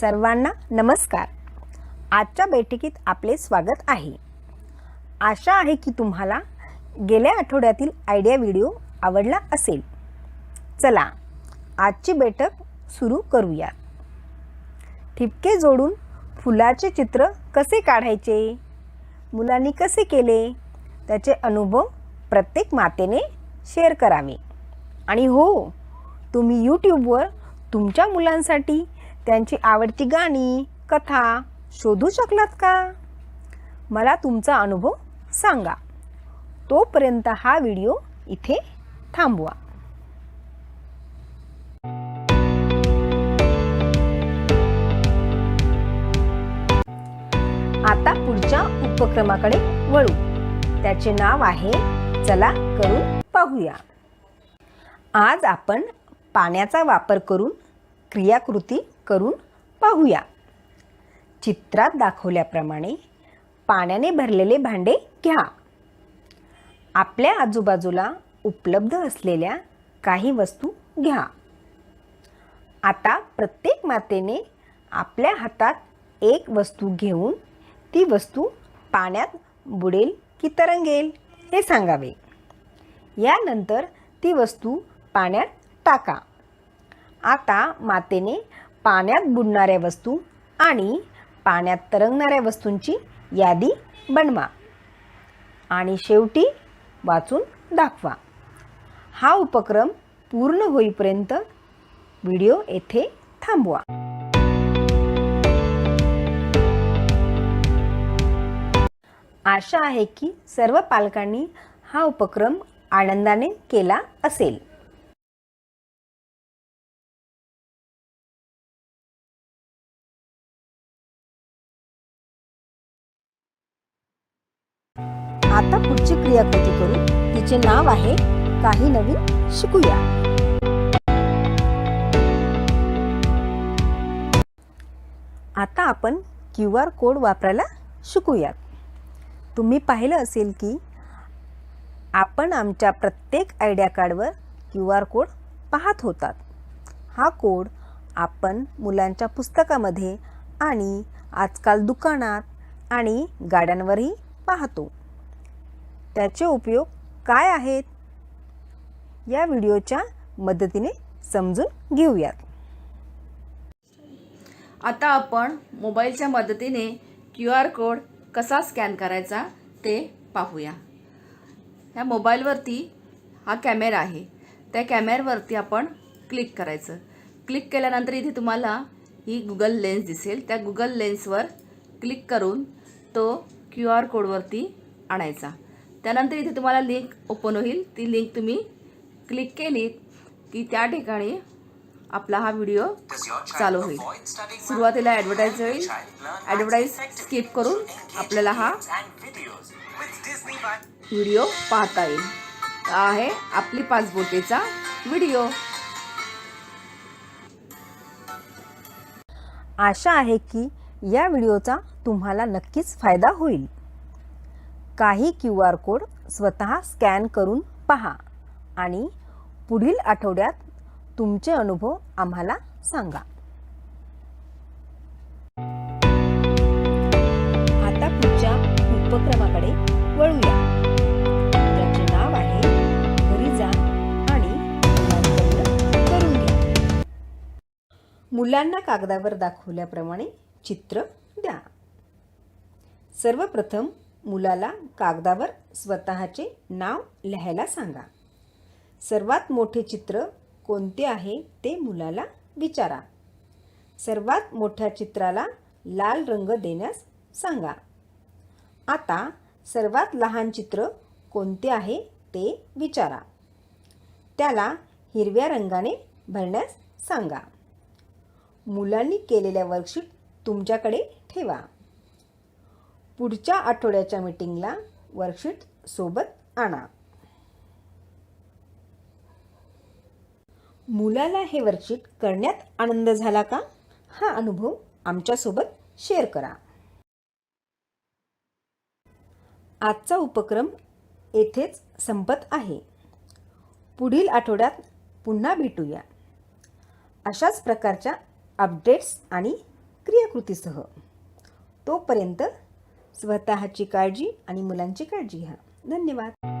सर्वांना नमस्कार. आजच्या बैठकीत आपले स्वागत आहे. आशा आहे की तुम्हाला गेल्या आठवड्यातील आयडिया व्हिडिओ आवडला असेल. चला आजची बैठक सुरू करूया. ठिपके जोडून फुलाचे चित्र कसे काढायचे? मुलांनी कसे केले? त्याचे अनुभव प्रत्येक मातेने शेअर करावे. आणि हो तुम्ही यूट्यूबवर तुमच्या मुलांसाठी त्यांची आवडती गाणी कथा शोधू शकलात का? मला तुमचा अनुभव सांगा. तोपर्यंत हा व्हिडिओ इथे थांबवा. आता पुढच्या उपक्रमाकडे वळू. त्याचे नाव आहे चला करून पाहूया. आज आपण पाण्याचा वापर करून क्रियाकृती करून पाहूया. चित्रात दाखवल्याप्रमाणे पाण्याने भरलेले भांडे घ्या. आपल्या आजूबाजूला उपलब्ध असलेल्या काही वस्तू घ्या. आता प्रत्येक मातेने आपल्या हातात एक वस्तू घेऊन ती वस्तू पाण्यात बुडेल की तरंगेल हे सांगावे. यानंतर ती वस्तू पाण्यात टाका. आता मातेने पाण्यात बुडणाऱ्या वस्तू आणि पाण्यात तरंगणाऱ्या वस्तूंची यादी बनवा. आणि शेवटी वाचून दाखवा. हा उपक्रम पूर्ण होईपर्यंत व्हिडिओ येथे थांबवा. आशा आहे की सर्व पालकांनी हा उपक्रम आनंदाने केला असेल. आता पुढची क्रियाकृती करू तिचे नाव आहे काही नवीन शिकूया. आता आपण क्यू आर कोड वापरायला शिकूयात. तुम्ही पाहिलं असेल की आपण आमच्या प्रत्येक आयडिया कार्डवर क्यू आर कोड पाहत होतात. हा कोड आपण मुलांच्या पुस्तकामध्ये आणि आजकाल दुकानात आणि गाड्यांवरही पाहतो. त्याचे उपयोग काय आहेत? या व्हिडिओच्या मदतीने समजून घेऊयात. आता आपण मोबाईलच्या मदतीने क्यू आर कोड कसा स्कॅन करायचा ते पाहूया. ह्या मोबाईलवरती हा कॅमेरा आहे. त्या कॅमेऱ्यावरती आपण क्लिक करायचं. क्लिक केल्यानंतर इथे तुम्हाला ही गुगल लेन्स दिसेल. त्या गुगल लेन्सवर क्लिक करून तो क्यू आर कोडवरती आणायचा. त्यानंतर इथे तुम्हाला लिंक ओपन होईल. ती लिंक तुम्ही क्लिक केली की त्या ठिकाणी आपला हा व्हिडिओ चालू होईल. सुरुवातीला ॲडव्हर्टाईज होईल. ॲडव्हर्टाईज स्किप करून आपल्याला हा व्हिडिओ पाहता येईल. हा आहे आपली पासबोटेचा व्हिडिओ आशा आहे की या व्हिडिओचा तुम्हाला नक्कीच फायदा होईल. काही क्यू आर कोड स्वतः स्कॅन करून पहा आणि पुढील आठवड्यात तुमचे अनुभव आम्हाला सांगा. आता पुढच्या उपक्रमाकडे वळूया. त्याचे नाव आहे घरी जा आणि करून घ्या. मुलांना कागदावर दाखवल्याप्रमाणे चित्र द्या. सर्वप्रथम मुलाला कागदावर स्वतःचे नाव लिहायला सांगा. सर्वात मोठे चित्र कोणते आहे ते मुलाला विचारा. सर्वात मोठ्या चित्राला लाल रंग देण्यास सांगा. आता सर्वात लहान चित्र कोणते आहे ते विचारा. त्याला हिरव्या रंगाने भरण्यास सांगा. मुलांनी केलेल्या वर्कशीट तुमच्याकडे ठेवा. पुढच्या आठवड्याच्या मीटिंगला वर्कशीट सोबत आणा. मुलाला हे वर्कशीट करण्यात आनंद झाला का? हा अनुभव आमच्यासोबत शेअर करा. आजचा उपक्रम येथेच संपत आहे. पुढील आठवड्यात पुन्हा भेटूया. अशाच प्रकारच्या अपडेट्स आणि क्रियाकृतीसह. तोपर्यंत स्वतःची काळजी आणि मुलांची काळजी घ्या. धन्यवाद.